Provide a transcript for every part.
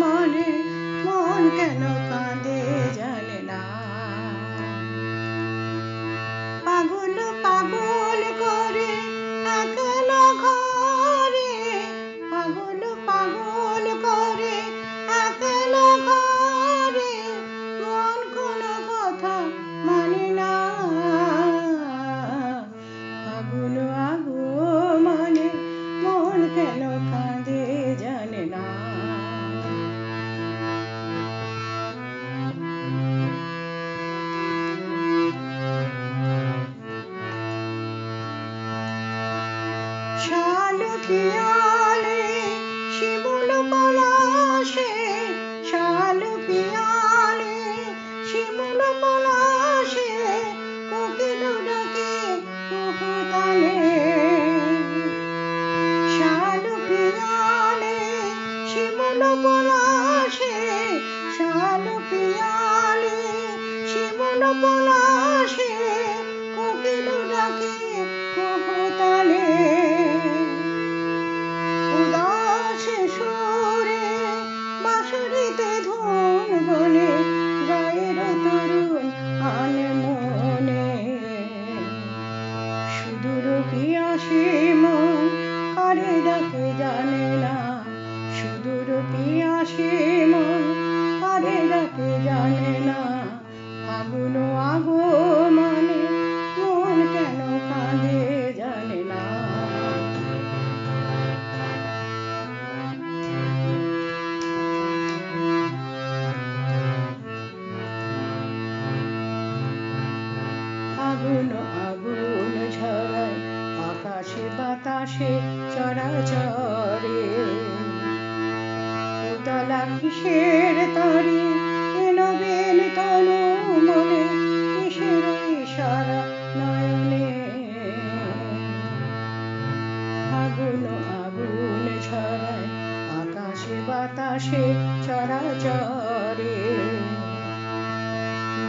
মনে মন কেন শালুকিয়ালে শিমুল পলাশে শালুকিয়ালে শিমুল পলাশে, কোকিল ডাকে কুহুতালে শালুকিয়ালে শিমুল পলাশে শালুকিয়ালে শিমুল পলাশে বলে গায়ের তরুণ আন মনে। সুদূর পিয়াসে মন, কারে ডাকে জানে না। সুদূর পিয়াসে মন, কারে ডাকে জানে না। ফাগুন আকাশে বাতাসে চরাচরে। উতলা কিসের তরে এনবেন তনু মনে, কিসের ইশারা নয়নে। আগুন আগুন ঝরায় আকাশে, বাতাসে চরাচরে।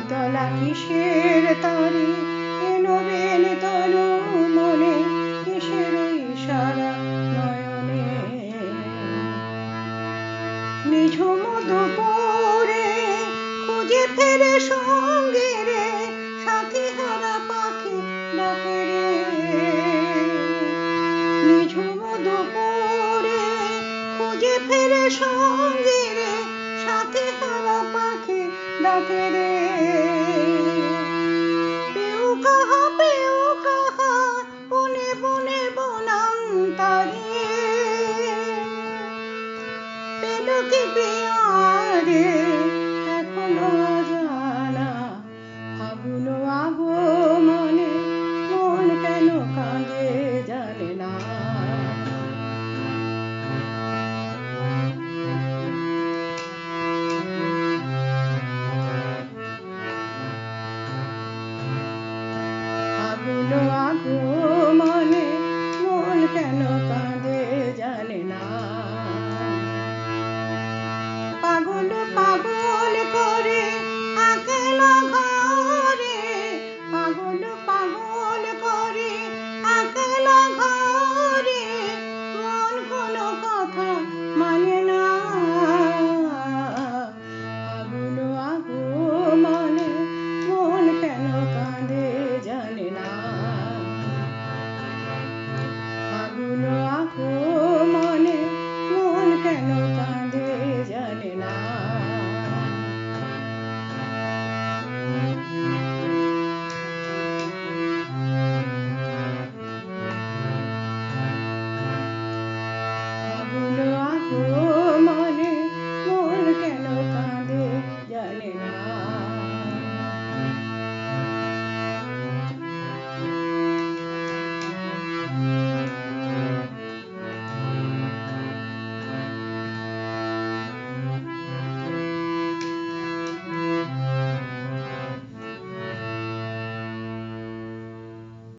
দলা কিসের তরে এনবেন তনু খুঁজে ফেরে সঙ্গে রে, সাথী হারা পাখি ডাকে রে। নিঝুম দুপুরে খুঁজে ফেরে সঙ্গে রে, সাথী হারা পাখি ডাকে রে।